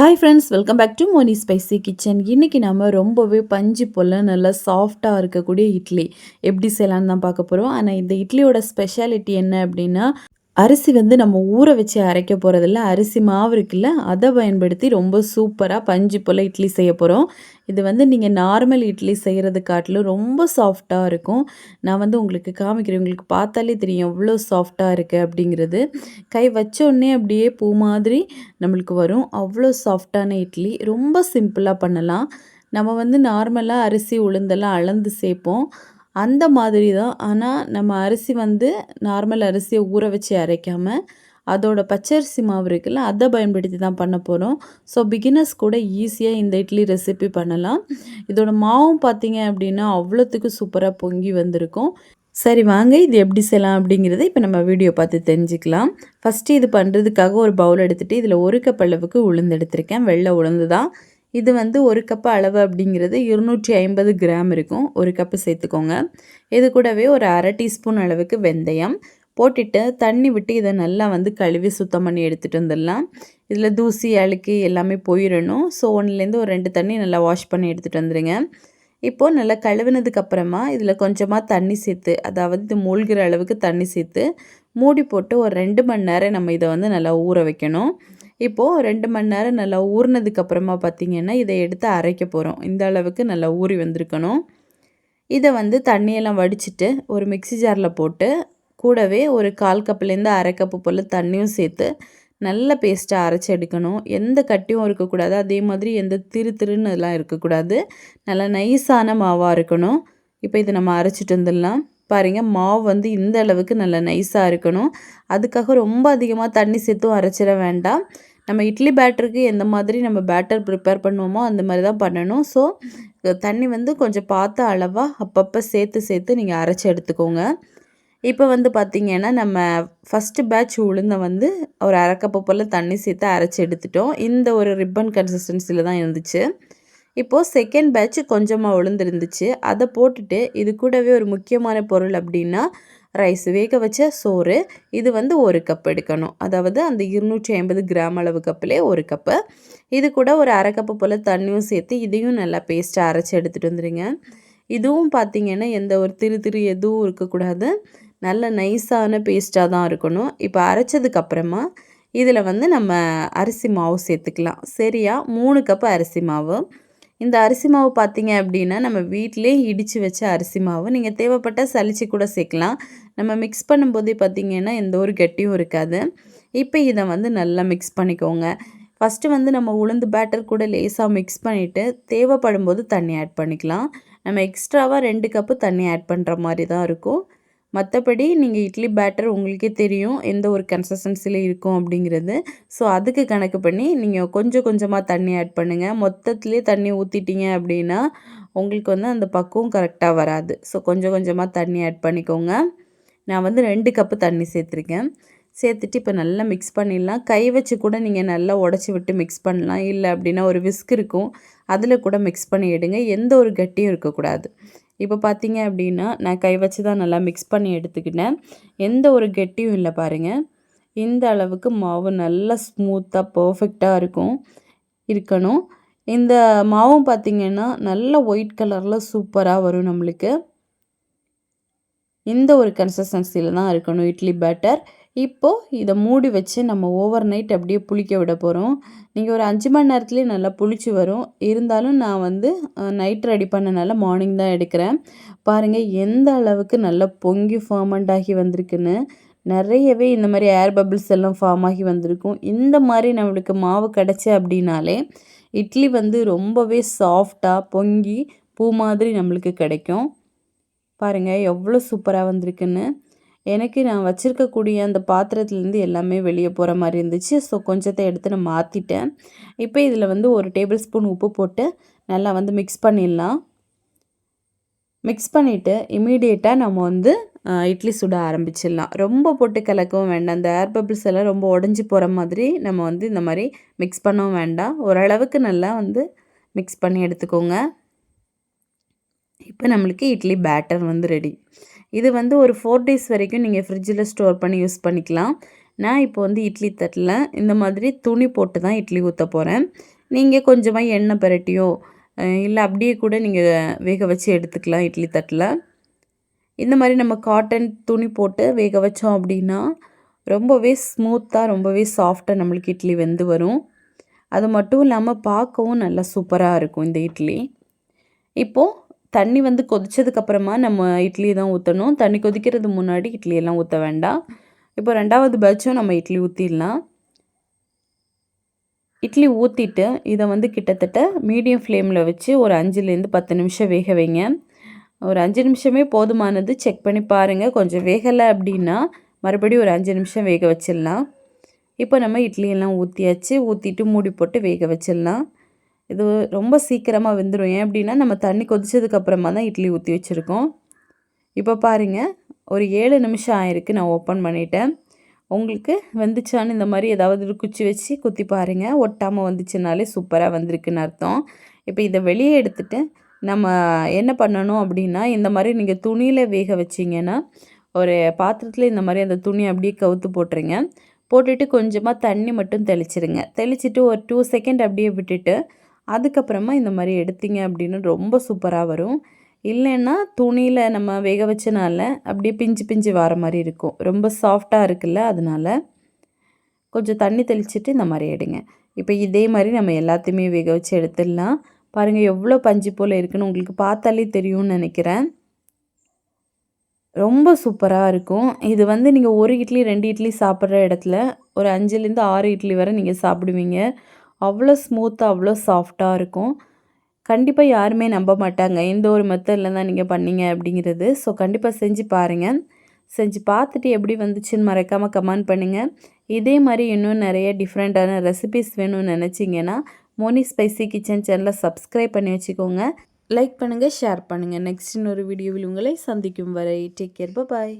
Hi friends welcome back to Moni spicy kitchen இன்றைக்கி நம்ம ரொம்பவே பஞ்சு போல் நல்லா சாஃப்டாக இருக்கக்கூடிய இட்லி. எப்படி செய்யலான்னு தான் பார்க்க போகிறோம் ஆனால் இந்த இட்லியோட ஸ்பெஷாலிட்டி என்ன அப்படின்னா அரிசி வந்து நம்ம ஊற வச்சு அரைக்க போகிறதில்ல அரிசி மாவு இருக்குல்ல அதை பயன்படுத்தி ரொம்ப சூப்பராக பஞ்சு போல் இட்லி செய்ய போகிறோம் இது வந்து நீங்கள் நார்மல் இட்லி செய்கிறது காட்டிலும் ரொம்ப சாஃப்டாக இருக்கும். நான் வந்து உங்களுக்கு காமிக்கிறேன் உங்களுக்கு பார்த்தாலே தெரியும் எவ்வளோ சாஃப்டாக இருக்குது அப்படிங்கிறது. கை வச்சோடனே அப்படியே பூ மாதிரி நம்மளுக்கு வரும். அவ்வளோ சாஃப்டான இட்லி. ரொம்ப சிம்பிளாக பண்ணலாம். நம்ம வந்து நார்மலாக அரிசி உளுந்தெல்லாம் அளந்து சேர்ப்போம். அந்த மாதிரி தான். ஆனால் நம்ம அரிசி வந்து நார்மல் அரிசியை ஊற வச்சு அரைக்காமல் அதோட பச்சரிசி மாவு இருக்குல்ல அதை பயன்படுத்தி தான் பண்ண போகிறோம் ஸோ பிகினர்ஸ் கூட ஈஸியாக இந்த இட்லி ரெசிபி பண்ணலாம். இதோட மாவும் பார்த்தீங்க அப்படின்னா அவ்வளோத்துக்கு சூப்பராக பொங்கி வந்திருக்கும். சரி வாங்க இது எப்படி செய்யலாம் அப்படிங்கிறத இப்போ நம்ம வீடியோ பார்த்து தெரிஞ்சுக்கலாம். ஃபஸ்ட்டு இது பண்ணுறதுக்காக ஒரு பவுல் எடுத்துகிட்டு இதில் ஒரு கப் அளவுக்கு உளுந்து எடுத்திருக்கேன். வெள்ளை உளுந்து தான். இது வந்து ஒரு கப்பு அளவு அப்படிங்கிறது இருநூற்றி ஐம்பது கிராம் இருக்கும். ஒரு கப்பு சேர்த்துக்கோங்க. இது கூடவே ஒரு அரை டீஸ்பூன் அளவுக்கு வெந்தயம் போட்டுட்டு தண்ணி விட்டு இதை நல்லா வந்து கழுவி சுத்தம் பண்ணி எடுத்துகிட்டு வந்துடலாம். இதில் தூசி அழுக்கு எல்லாமே போயிடணும். ஸோ ஒன்றுலேருந்து ஒரு ரெண்டு தண்ணி நல்லா வாஷ் பண்ணி எடுத்துகிட்டு வந்துடுங்க. இப்போது நல்லா கழுவினதுக்கு அப்புறமா இதில் கொஞ்சமாக தண்ணி சேர்த்து அதாவது இது மூழ்கிற அளவுக்கு தண்ணி சேர்த்து மூடி போட்டு ஒரு ரெண்டு மணி நேரம் நம்ம இதை வந்து நல்லா ஊற வைக்கணும். இப்போது ரெண்டு மணி நேரம் நல்லா ஊறினதுக்கப்புறமா பார்த்திங்கன்னா இதை எடுத்து அரைக்க போகிறோம் இந்த அளவுக்கு நல்லா ஊறி வந்திருக்கணும். இதை வந்து தண்ணியெல்லாம் வடிச்சிட்டு ஒரு மிக்சி ஜாரில் போட்டு கூடவே ஒரு கால் கப்புலேருந்து அரை கப்பு போல் தண்ணியும் சேர்த்து நல்ல பேஸ்ட்டாக அரைச்சி எடுக்கணும். எந்த கட்டியும் இருக்கக்கூடாது. அதே மாதிரி எந்த திரு திருன்னு எல்லாம் இருக்கக்கூடாது. நல்லா நைஸான மாவாக இருக்கணும். இப்போ இதை நம்ம அரைச்சிட்டு வந்துடலாம். பாருங்கள் மாவு வந்து இந்த அளவுக்கு நல்லா நைஸாக இருக்கணும். அதுக்காக ரொம்ப அதிகமாக தண்ணி சேர்த்தும் அரைச்சிட வேண்டாம். நம்ம இட்லி பேட்டருக்கு எந்த மாதிரி நம்ம பேட்டர் ப்ரிப்பேர் பண்ணுவோமோ அந்த மாதிரி தான் பண்ணணும். ஸோ தண்ணி வந்து கொஞ்சம் பார்த்த அளவாக அப்பப்போ சேர்த்து சேர்த்து நீங்கள் அரைச்சி எடுத்துக்கோங்க. இப்போ வந்து பார்த்திங்கன்னா நம்ம ஃபஸ்ட்டு பேட்ச் உளுந்தை வந்து ஒரு அரைக்கப்போ போல் தண்ணி சேர்த்து அரைச்சி எடுத்துட்டோம். இந்த ஒரு ரிப்பன் கன்சிஸ்டன்சியில் தான் இருந்துச்சு. இப்போது செகண்ட் பேட்ச் கொஞ்சமாக உளுந்துருந்துச்சு. அதை போட்டுட்டு இது கூடவே ஒரு முக்கியமான பொருள் அப்படின்னா ரைஸ் வேக வச்ச சோறு. இது வந்து ஒரு கப் எடுக்கணும். அதாவது அந்த இருநூற்றி ஐம்பது கிராம் அளவு கப்பிலே ஒரு கப்பு இது கூட ஒரு அரை கப்பு போல் தண்ணியும் சேர்த்து இதையும் நல்லா பேஸ்ட்டாக அரைச்சி எடுத்துகிட்டு வந்துடுங்க இதுவும் பார்த்திங்கன்னா எந்த ஒரு திரு திரு எதுவும் இருக்கக்கூடாது. நல்ல நைஸான பேஸ்ட்டாக தான் இருக்கணும். இப்போ அரைச்சதுக்கப்புறமா இதில் வந்து நம்ம அரிசி மாவு சேர்த்துக்கலாம். சரியா? மூணு கப்பு அரிசி மாவு. இந்த அரிசி மாவு பார்த்தீங்க அப்படின்னா நம்ம வீட்டிலே இடித்து வச்ச அரிசி மாவு. நீங்கள் தேவைப்பட்ட சளிச்சு கூட சேர்க்கலாம். நம்ம மிக்ஸ் பண்ணும்போதே பார்த்திங்கன்னா எந்த ஒரு கெட்டியும் இருக்காது. இப்போ இதை வந்து நல்லா மிக்ஸ் பண்ணிக்கோங்க. ஃபஸ்ட்டு வந்து நம்ம உளுந்து பேட்டர் கூட லேசாக மிக்ஸ் பண்ணிவிட்டு தேவைப்படும் போது தண்ணி ஆட் பண்ணிக்கலாம். நம்ம எக்ஸ்ட்ராவாக ரெண்டு கப்பு தண்ணி ஆட் பண்ணுற மாதிரி தான் இருக்கும். மற்றபடி நீங்கள் இட்லி பேட்டர் உங்களுக்கே தெரியும் எந்த ஒரு கன்சிஸ்டன்சியில் இருக்கும் அப்படிங்கிறது. ஸோ அதுக்கு கணக்கு பண்ணி நீங்கள் கொஞ்சம் கொஞ்சமாக தண்ணி ஆட் பண்ணுங்கள் மொத்தத்துலேயே தண்ணி ஊற்றிட்டீங்க அப்படின்னா உங்களுக்கு வந்து அந்த பக்குவம் கரெக்டாக வராது. ஸோ கொஞ்சம் கொஞ்சமாக தண்ணி ஆட் பண்ணிக்கோங்க. நான் வந்து ரெண்டு கப்பு தண்ணி சேர்த்துருக்கேன். சேர்த்துட்டு இப்போ நல்லா மிக்ஸ் பண்ணிடலாம். கை வச்சு கூட நீங்கள் நல்லா உடச்சி விட்டு மிக்ஸ் பண்ணலாம். இல்லை அப்படின்னா ஒரு விஸ்க் இருக்கும். அதில் கூட மிக்ஸ் பண்ணி எடுங்க. எந்த ஒரு கட்டியும் இருக்கக்கூடாது. இப்போ பார்த்தீங்க அப்படின்னா நான் கை வச்சு தான் நல்லா மிக்ஸ் பண்ணி எடுத்துக்கிட்டேன். எந்த ஒரு கெட்டியும் இல்லை பாருங்கள் இந்த அளவுக்கு மாவு நல்லா ஸ்மூத்தாக பர்ஃபெக்டாக இருக்கும் இருக்கணும். இந்த மாவும் பார்த்திங்கன்னா நல்ல ஒயிட் கலரில் சூப்பராக வரும் நம்மளுக்கு. இந்த ஒரு கன்சிஸ்டன்சியில் தான் இருக்கணும். இட்லி பேட்டர் இப்போது இதை மூடி வச்சு நம்ம ஓவர் நைட் அப்படியே புளிக்க விட போகிறோம் நீங்கள் ஒரு அஞ்சு மணி நேரத்துலேயே நல்லா புளிச்சு வரும். இருந்தாலும் நான் வந்து நைட் ரெடி பண்ணனால மார்னிங் தான் எடுக்கிறேன். பாருங்கள் எந்த அளவுக்கு நல்லா பொங்கி ஃபார்மண்ட் ஆகி வந்திருக்குன்னு. நிறையவே இந்த மாதிரி ஏர் பபிள்ஸ் எல்லாம் ஃபார்ம் ஆகி வந்திருக்கும். இந்த மாதிரி நம்மளுக்கு மாவு கிடச்சி அப்படின்னாலே இட்லி வந்து ரொம்பவே சாஃப்டாக பொங்கி பூ மாதிரி நம்மளுக்கு கிடைக்கும். பாருங்கள் எவ்வளோ சூப்பராக வந்திருக்குன்னு. எனக்கு நான் வச்சுருக்கக்கூடிய அந்த பாத்திரத்துலேருந்து எல்லாமே வெளியே போகிற மாதிரி இருந்துச்சு. ஸோ கொஞ்சத்தை எடுத்து நான் மாற்றிட்டேன் இப்போ இதில் வந்து ஒரு டேபிள் ஸ்பூன் உப்பு போட்டு நல்லா வந்து மிக்ஸ் பண்ணிடலாம். மிக்ஸ் பண்ணிவிட்டு இமீடியேட்டாக நம்ம வந்து இட்லி சுட ஆரம்பிச்சிடலாம். ரொம்ப போட்டு கலக்கவும் வேண்டாம். அந்த ஏர் பபிள்ஸ் எல்லாம் ரொம்ப உடஞ்சி போகிற மாதிரி நம்ம வந்து இந்த மாதிரி மிக்ஸ் பண்ணவும் வேண்டாம். ஓரளவுக்கு நல்லா வந்து மிக்ஸ் பண்ணி எடுத்துக்கோங்க. இப்போ நம்மளுக்கு இட்லி பேட்டர் வந்து ரெடி இது வந்து ஒரு ஃபோர் டேஸ் வரைக்கும் நீங்கள் ஃப்ரிட்ஜில் ஸ்டோர் பண்ணி யூஸ் பண்ணிக்கலாம். நான் இப்போ வந்து இட்லி தட்டில் இந்த மாதிரி துணி போட்டு தான் இட்லி ஊற்ற போகிறேன் நீங்கள் கொஞ்சமாக எண்ணெய் பிரட்டியோ இல்லை அப்படியே கூட நீங்கள் வேக வச்சு எடுத்துக்கலாம் இட்லி தட்டில். இந்த மாதிரி நம்ம காட்டன் துணி போட்டு வேக வச்சோம் அப்படின்னா ரொம்பவே ஸ்மூத்தாக ரொம்பவே சாஃப்டாக நம்மளுக்கு இட்லி வெந்து வரும். அது மட்டும் இல்லாமல் பார்க்கவும் நல்லா சூப்பராக இருக்கும் இந்த இட்லி. இப்போது தண்ணி வந்து கொதிச்சதுக்கப்புறமா நம்ம இட்லி தான் ஊற்றணும் தண்ணி கொதிக்கிறது முன்னாடி இட்லியெல்லாம் ஊற்ற வேண்டாம். இப்போ ரெண்டாவது பேட்சும் நம்ம இட்லி ஊற்றிடலாம் இட்லி ஊற்றிட்டு இதை வந்து கிட்டத்தட்ட மீடியம் ஃப்ளேமில் வச்சு ஒரு அஞ்சுலேருந்து பத்து நிமிஷம் வேக வைங்க. ஒரு அஞ்சு நிமிஷமே போதுமானது செக் பண்ணி பாருங்கள் கொஞ்சம் வேகலை அப்படின்னா மறுபடியும் ஒரு அஞ்சு நிமிஷம் வேக வச்சிடலாம். இப்போ நம்ம இட்லியெல்லாம் ஊற்றியாச்சு ஊற்றிட்டு மூடி போட்டு வேக வச்சிடலாம். இது ரொம்ப சீக்கிரமாக வெந்துடும் ஏன் அப்படின்னா நம்ம தண்ணி கொதிச்சதுக்கப்புறமா தான் இட்லி ஊற்றி வச்சுருக்கோம். இப்போ பாருங்கள் ஒரு ஏழு நிமிஷம் ஆயிருக்கு நான் ஓப்பன் பண்ணிட்டேன். உங்களுக்கு வந்துச்சான்னு இந்த மாதிரி ஏதாவது குச்சி வச்சு குத்தி பாருங்கள் ஒட்டாமல் வந்துச்சுனாலே சூப்பராக வந்திருக்குன்னு அர்த்தம். இப்போ இதை வெளியே எடுத்துகிட்டு நம்ம என்ன பண்ணணும் அப்படின்னா இந்த மாதிரி நீங்கள் துணியில் வேக வச்சிங்கன்னா ஒரு பாத்திரத்தில் இந்த மாதிரி அந்த துணி அப்படியே கவுத்து போட்டுருங்க. போட்டுட்டு கொஞ்சமாக தண்ணி மட்டும் தெளிச்சிருங்க. தெளிச்சிட்டு ஒரு டூ செகண்ட் அப்படியே விட்டுட்டு அதுக்கப்புறமா இந்த மாதிரி எடுத்தீங்க அப்படின்னு ரொம்ப சூப்பராக வரும். இல்லைன்னா துணியில் நம்ம வேக வச்சனால அப்படியே பிஞ்சு பிஞ்சு வர மாதிரி இருக்கும். ரொம்ப சாஃப்டாக இருக்குல்ல அதனால் கொஞ்சம் தண்ணி தெளிச்சிட்டு இந்த மாதிரி எடுங்க. இப்போ இதே மாதிரி நம்ம எல்லாத்தையுமே வேக வச்சு எடுத்துடலாம். பாருங்கள் எவ்வளோ பஞ்சு போல் இருக்குன்னு உங்களுக்கு பார்த்தாலே தெரியும்னு நினைக்கிறேன். ரொம்ப சூப்பராக இருக்கும். இது வந்து நீங்கள் ஒரு இட்லி ரெண்டு இட்லி சாப்பிட்ற இடத்துல ஒரு அஞ்சுலேருந்து ஆறு இட்லி வரை நீங்கள் சாப்பிடுவீங்க. அவ்வளோ ஸ்மூத்தாக அவ்வளோ சாஃப்டாக இருக்கும். கண்டிப்பாக யாருமே நம்ப மாட்டாங்க. எந்த ஒரு மெத்தடில் தான் நீங்கள் பண்ணீங்க அப்படிங்கிறது. ஸோ கண்டிப்பாக செஞ்சு பாருங்கள் செஞ்சு பார்த்துட்டு எப்படி வந்துச்சுன்னு மறக்காமல் கமெண்ட் பண்ணுங்கள் இதே மாதிரி இன்னும் நிறைய டிஃப்ரெண்ட்டான ரெசிபிஸ் வேணும்னு நினச்சிங்கன்னா மோனி ஸ்பைசி கிச்சன் சேனலை சப்ஸ்கிரைப் பண்ணி வச்சுக்கோங்க. லைக் பண்ணுங்கள் ஷேர் பண்ணுங்கள் நெக்ஸ்ட் இன்னொரு வீடியோவில் உங்களை சந்திக்கும் வரை டேக் கேர் பாய்